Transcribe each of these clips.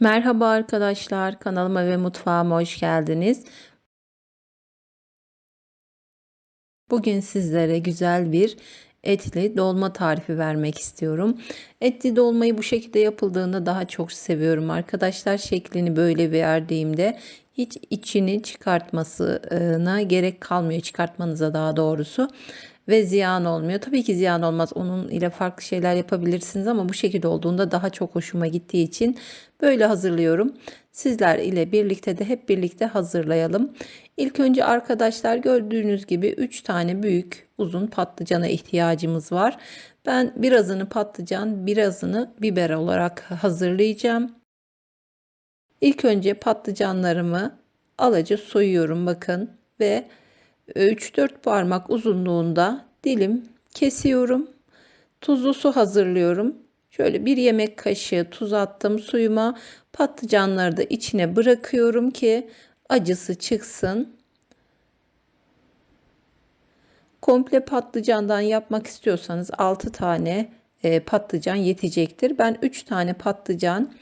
Merhaba arkadaşlar, kanalıma ve mutfağıma hoş geldiniz. Bugün sizlere güzel bir etli dolma tarifi vermek istiyorum. Etli dolmayı bu şekilde yapıldığında daha çok seviyorum arkadaşlar. Şeklini böyle verdiğimde hiç içini çıkartmasına gerek kalmıyor çıkartmanıza daha doğrusu ve ziyan olmuyor. Tabii ki ziyan olmaz. Onun ile farklı şeyler yapabilirsiniz ama bu şekilde olduğunda daha çok hoşuma gittiği için böyle hazırlıyorum. Sizler ile birlikte de hep birlikte hazırlayalım. İlk önce arkadaşlar gördüğünüz gibi 3 tane büyük uzun patlıcana ihtiyacımız var. Ben birazını patlıcan, birazını biber olarak hazırlayacağım. İlk önce patlıcanlarımı alaca soyuyorum bakın ve 3-4 parmak uzunluğunda dilim kesiyorum. Tuzlu su hazırlıyorum. Şöyle bir yemek kaşığı tuz attım suyuma. Patlıcanları da içine bırakıyorum ki acısı çıksın. Komple patlıcandan yapmak istiyorsanız 6 tane e, patlıcan yetecektir. Ben 3 tane patlıcan,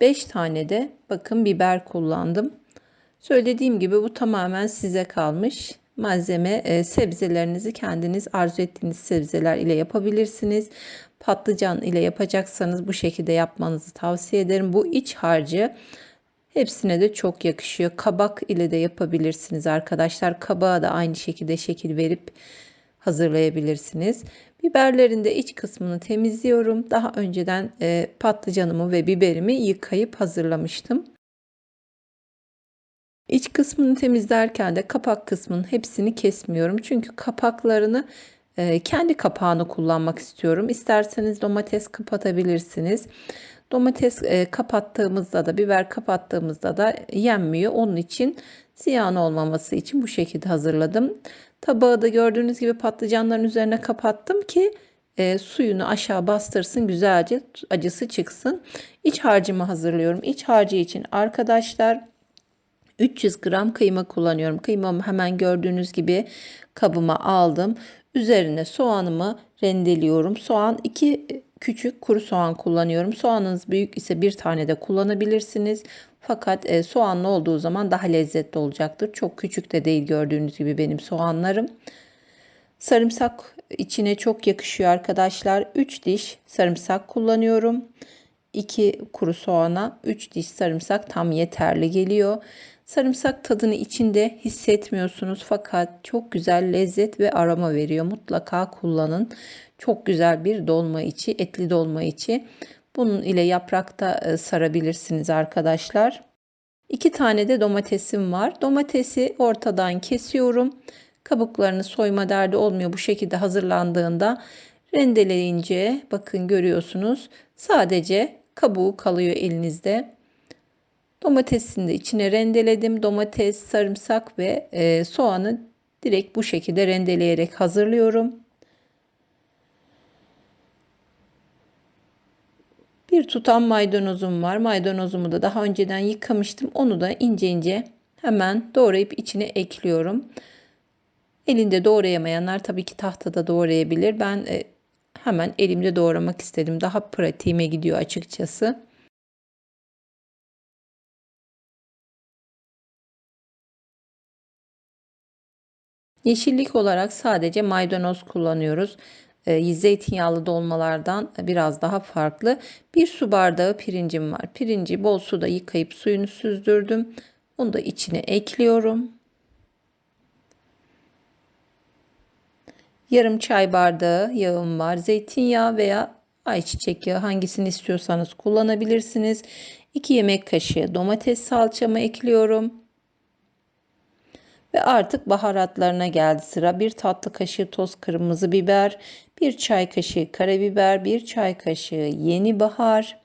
5 tane de bakın biber kullandım. Söylediğim gibi bu tamamen size kalmış malzeme e, sebzelerinizi kendiniz arzu ettiğiniz sebzeler ile yapabilirsiniz. Patlıcan ile yapacaksanız bu şekilde yapmanızı tavsiye ederim. Bu iç harcı hepsine de çok yakışıyor. Kabak ile de yapabilirsiniz arkadaşlar. Kabağa da aynı şekilde şekil verip hazırlayabilirsiniz. Biberlerin de iç kısmını temizliyorum. Daha önceden e, patlıcanımı ve biberimi yıkayıp hazırlamıştım. İç kısmını temizlerken de kapak kısmının hepsini kesmiyorum. Çünkü kapaklarını e, kendi kapağını kullanmak istiyorum. İsterseniz domates kapatabilirsiniz. Domates e, kapattığımızda da biber kapattığımızda da yenmiyor. Onun için ziyan olmaması için bu şekilde hazırladım. Tabağı da gördüğünüz gibi patlıcanların üzerine kapattım ki e, suyunu aşağı bastırsın güzelce acısı çıksın. İç harcımı hazırlıyorum. İç harcı için arkadaşlar 300 gram kıyma kullanıyorum. Kıymamı hemen gördüğünüz gibi kabıma aldım. Üzerine soğanımı rendeliyorum. Soğan 2 küçük kuru soğan kullanıyorum. Soğanınız büyük ise bir tane de kullanabilirsiniz. Fakat e, soğanlı olduğu zaman daha lezzetli olacaktır. Çok küçük de değil gördüğünüz gibi benim soğanlarım. Sarımsak içine çok yakışıyor arkadaşlar. 3 diş sarımsak kullanıyorum. 2 kuru soğana 3 diş sarımsak tam yeterli geliyor. Sarımsak tadını içinde hissetmiyorsunuz fakat çok güzel lezzet ve aroma veriyor. Mutlaka kullanın. Çok güzel bir dolma içi, etli dolma içi. Bunun ile yaprakta e, sarabilirsiniz arkadaşlar. İki tane de domatesim var. Domatesi ortadan kesiyorum. Kabuklarını soyma derdi olmuyor bu şekilde hazırlandığında. Rendeleyince bakın görüyorsunuz sadece kabuğu kalıyor elinizde. Domatesini de içine rendeledim. Domates, sarımsak ve e, soğanı direkt bu şekilde rendeleyerek hazırlıyorum. Bir tutam maydanozum var. Maydanozumu da daha önceden yıkamıştım. Onu da ince ince hemen doğrayıp içine ekliyorum. Elinde doğrayamayanlar tabii ki tahtada doğrayabilir. Ben e, hemen elimde doğramak istedim. Daha pratiğime gidiyor açıkçası. Yeşillik olarak sadece maydanoz kullanıyoruz. E, zeytinyağlı dolmalardan biraz daha farklı. Bir su bardağı pirincim var. Pirinci bol suda yıkayıp suyunu süzdürdüm. Onu da içine ekliyorum. Yarım çay bardağı yağım var. Zeytinyağı veya ayçiçek yağı hangisini istiyorsanız kullanabilirsiniz. 2 yemek kaşığı domates salçamı ekliyorum. Ve artık baharatlarına geldi sıra. Bir tatlı kaşığı toz kırmızı biber, bir çay kaşığı karabiber, bir çay kaşığı yeni bahar,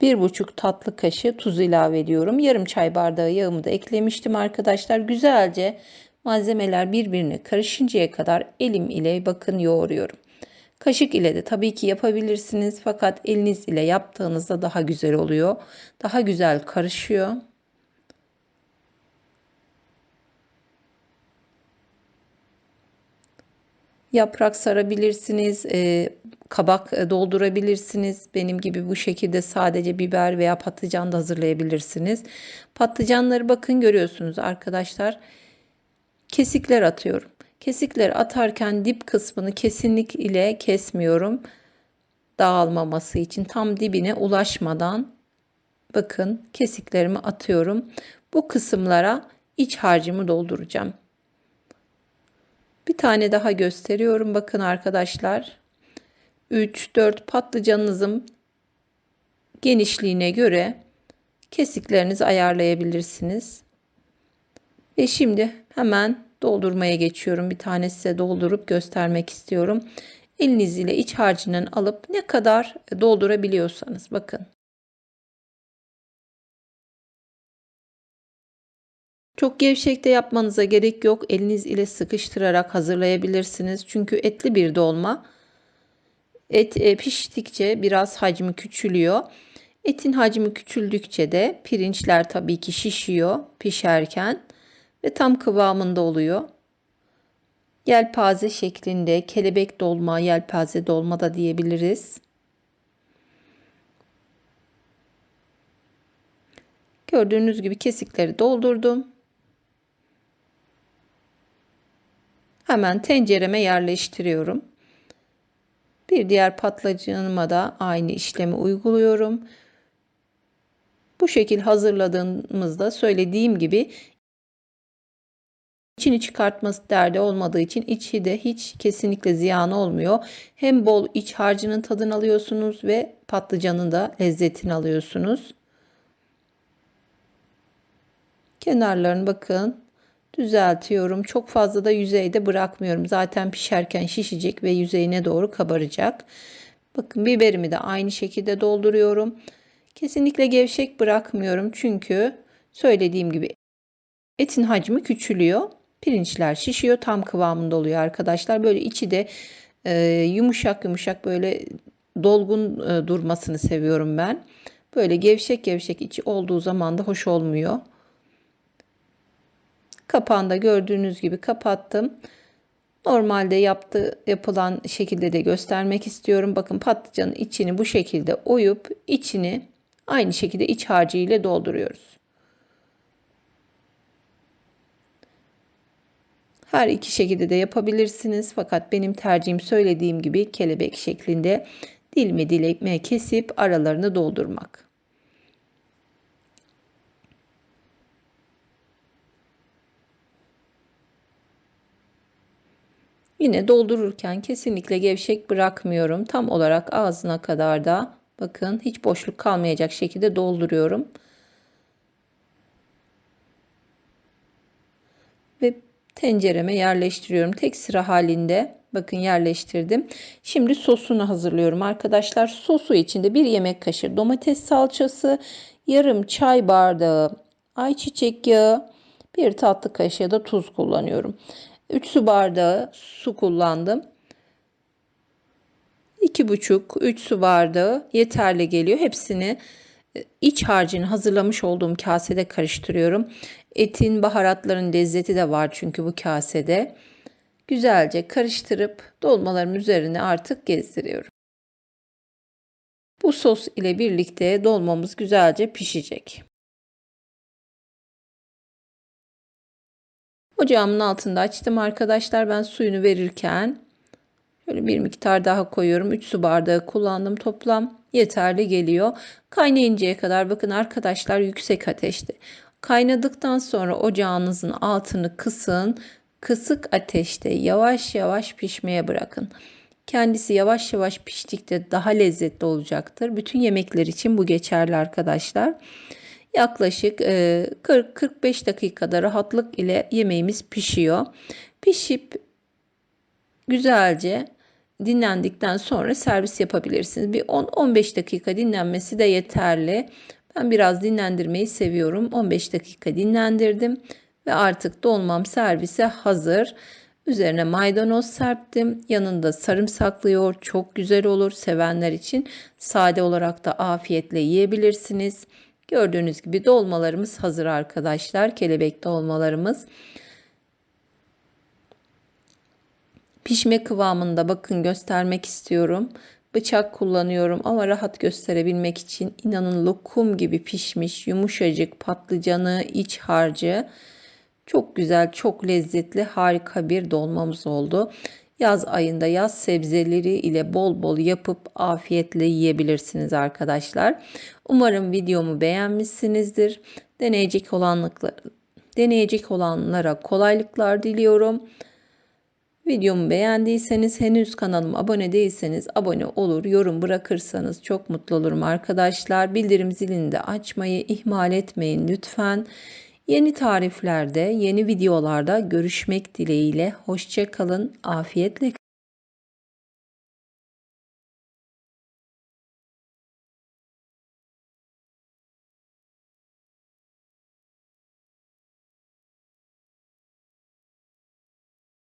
bir buçuk tatlı kaşığı tuz ilave ediyorum. Yarım çay bardağı yağımı da eklemiştim arkadaşlar. Güzelce malzemeler birbirine karışıncaya kadar elim ile bakın yoğuruyorum. Kaşık ile de tabii ki yapabilirsiniz fakat eliniz ile yaptığınızda daha güzel oluyor. Daha güzel karışıyor. yaprak sarabilirsiniz. E, kabak e, doldurabilirsiniz. Benim gibi bu şekilde sadece biber veya patlıcan da hazırlayabilirsiniz. Patlıcanları bakın görüyorsunuz arkadaşlar. Kesikler atıyorum. Kesikleri atarken dip kısmını kesinlikle kesmiyorum. Dağılmaması için tam dibine ulaşmadan bakın kesiklerimi atıyorum. Bu kısımlara iç harcımı dolduracağım. Bir tane daha gösteriyorum. Bakın arkadaşlar. 3-4 patlıcanınızın genişliğine göre kesiklerinizi ayarlayabilirsiniz. Ve şimdi hemen doldurmaya geçiyorum. Bir tane size doldurup göstermek istiyorum. Eliniz ile iç harcından alıp ne kadar doldurabiliyorsanız bakın. Çok gevşek de yapmanıza gerek yok. Eliniz ile sıkıştırarak hazırlayabilirsiniz. Çünkü etli bir dolma. Et e, piştikçe biraz hacmi küçülüyor. Etin hacmi küçüldükçe de pirinçler tabii ki şişiyor pişerken ve tam kıvamında oluyor. Yelpaze şeklinde kelebek dolma, yelpaze dolma da diyebiliriz. Gördüğünüz gibi kesikleri doldurdum. Hemen tencereme yerleştiriyorum. Bir diğer patlıcanıma da aynı işlemi uyguluyorum. Bu şekil hazırladığımızda söylediğim gibi içini çıkartması derdi olmadığı için içi de hiç kesinlikle ziyan olmuyor. Hem bol iç harcının tadını alıyorsunuz ve patlıcanın da lezzetini alıyorsunuz. Kenarlarını bakın düzeltiyorum. Çok fazla da yüzeyde bırakmıyorum. Zaten pişerken şişecek ve yüzeyine doğru kabaracak. Bakın biberimi de aynı şekilde dolduruyorum. Kesinlikle gevşek bırakmıyorum çünkü söylediğim gibi etin hacmi küçülüyor. Pirinçler şişiyor tam kıvamında oluyor arkadaşlar. Böyle içi de e, yumuşak yumuşak böyle dolgun e, durmasını seviyorum ben. Böyle gevşek gevşek içi olduğu zaman da hoş olmuyor. Kapağını da gördüğünüz gibi kapattım. Normalde yaptığı yapılan şekilde de göstermek istiyorum. Bakın patlıcanın içini bu şekilde oyup içini aynı şekilde iç harcı ile dolduruyoruz. Her iki şekilde de yapabilirsiniz. Fakat benim tercihim söylediğim gibi kelebek şeklinde dilme dilekme kesip aralarını doldurmak. Yine doldururken kesinlikle gevşek bırakmıyorum. Tam olarak ağzına kadar da bakın hiç boşluk kalmayacak şekilde dolduruyorum. Ve tencereme yerleştiriyorum. Tek sıra halinde bakın yerleştirdim. Şimdi sosunu hazırlıyorum arkadaşlar. Sosu içinde bir yemek kaşığı domates salçası, yarım çay bardağı ayçiçek yağı, bir tatlı kaşığı da tuz kullanıyorum. 3 su bardağı su kullandım. 2,5-3 su bardağı yeterli geliyor. Hepsini iç harcını hazırlamış olduğum kasede karıştırıyorum. Etin, baharatların lezzeti de var çünkü bu kasede. Güzelce karıştırıp dolmalarım üzerine artık gezdiriyorum. Bu sos ile birlikte dolmamız güzelce pişecek. Ocağımın altında açtım arkadaşlar. Ben suyunu verirken şöyle bir miktar daha koyuyorum. 3 su bardağı kullandım toplam. Yeterli geliyor. Kaynayıncaya kadar bakın arkadaşlar yüksek ateşte. Kaynadıktan sonra ocağınızın altını kısın. Kısık ateşte yavaş yavaş pişmeye bırakın. Kendisi yavaş yavaş piştikçe daha lezzetli olacaktır. Bütün yemekler için bu geçerli arkadaşlar. Yaklaşık 40-45 e, dakikada rahatlık ile yemeğimiz pişiyor. Pişip güzelce dinlendikten sonra servis yapabilirsiniz. Bir 10-15 dakika dinlenmesi de yeterli. Ben biraz dinlendirmeyi seviyorum. 15 dakika dinlendirdim ve artık dolmam servise hazır. Üzerine maydanoz serptim. Yanında sarımsaklı yoğurt çok güzel olur. Sevenler için sade olarak da afiyetle yiyebilirsiniz. Gördüğünüz gibi dolmalarımız hazır arkadaşlar. Kelebek dolmalarımız. Pişme kıvamında bakın göstermek istiyorum. bıçak kullanıyorum ama rahat gösterebilmek için inanın lokum gibi pişmiş yumuşacık patlıcanı iç harcı çok güzel çok lezzetli harika bir dolmamız oldu. Yaz ayında yaz sebzeleri ile bol bol yapıp afiyetle yiyebilirsiniz arkadaşlar. Umarım videomu beğenmişsinizdir. Deneyecek olanlıklar deneyecek olanlara kolaylıklar diliyorum. Videomu beğendiyseniz henüz kanalıma abone değilseniz abone olur, yorum bırakırsanız çok mutlu olurum arkadaşlar. Bildirim zilini de açmayı ihmal etmeyin lütfen. Yeni tariflerde, yeni videolarda görüşmek dileğiyle. Hoşça kalın, afiyetle